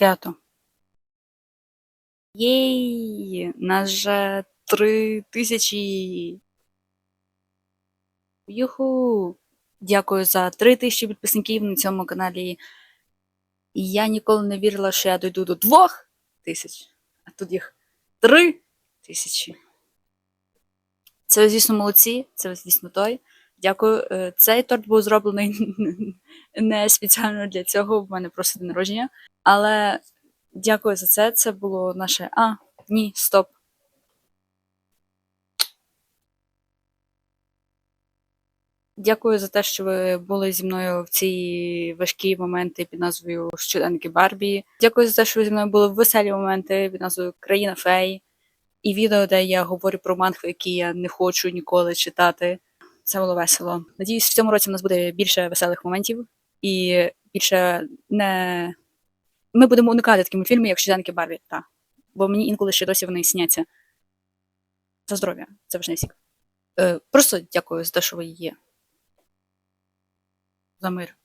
свято. Єй! Нас же три тисячі. Юху! Дякую за три тисячі підписників на цьому каналі. І я ніколи не вірила, що я дойду до двох тисяч, а тут їх три тисячі. Це, звісно, молодці, це, звісно, той. Дякую. Е, Цей торт був зроблений не спеціально для цього, в мене просто день народження. Але дякую за це. Це було наше. А, ні, стоп. Дякую за те, що ви були зі мною в ці важкі моменти під назвою Щоденники Барбі. Дякую за те, що ви зі мною були в веселі моменти під назвою Країна фей. І відео, де я говорю про мангу, які я не хочу ніколи читати. Це було весело. Надіюсь, в цьому році у нас буде більше веселих моментів і більше не. Ми будемо уникати такі мультфільми, як «Щоденки Барбі. Та. Бо мені інколи ще досі вони сняться. За здоров'я, це важний сік. Е, просто дякую за те, що ви є. За мир.